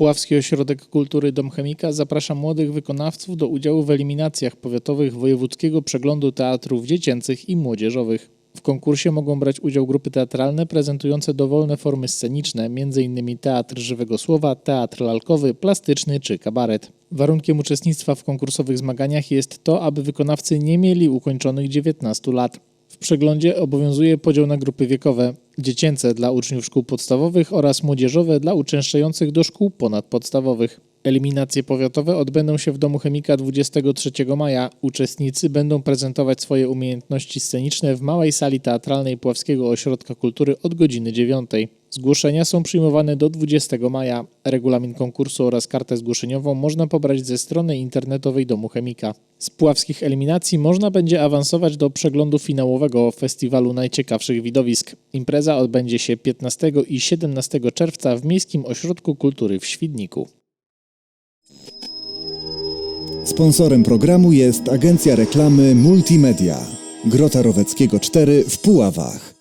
Puławski Ośrodek Kultury Dom Chemika zaprasza młodych wykonawców do udziału w eliminacjach powiatowych Wojewódzkiego Przeglądu Teatrów Dziecięcych i Młodzieżowych. W konkursie mogą brać udział grupy teatralne prezentujące dowolne formy sceniczne, m.in. teatr żywego słowa, teatr lalkowy, plastyczny czy kabaret. Warunkiem uczestnictwa w konkursowych zmaganiach jest to, aby wykonawcy nie mieli ukończonych 19 lat. Przeglądzie obowiązuje podział na grupy wiekowe: dziecięce dla uczniów szkół podstawowych oraz młodzieżowe dla uczęszczających do szkół ponadpodstawowych. Eliminacje powiatowe odbędą się w Domu Chemika 23 maja. Uczestnicy będą prezentować swoje umiejętności sceniczne w małej sali teatralnej Puławskiego Ośrodka Kultury od godziny 9. Zgłoszenia są przyjmowane do 20 maja. Regulamin konkursu oraz kartę zgłoszeniową można pobrać ze strony internetowej Domu Chemika. Z puławskich eliminacji można będzie awansować do przeglądu finałowego Festiwalu Najciekawszych Widowisk. Impreza odbędzie się 15 i 17 czerwca w Miejskim Ośrodku Kultury w Świdniku. Sponsorem programu jest agencja reklamy Multimedia. Grota Roweckiego 4 w Puławach.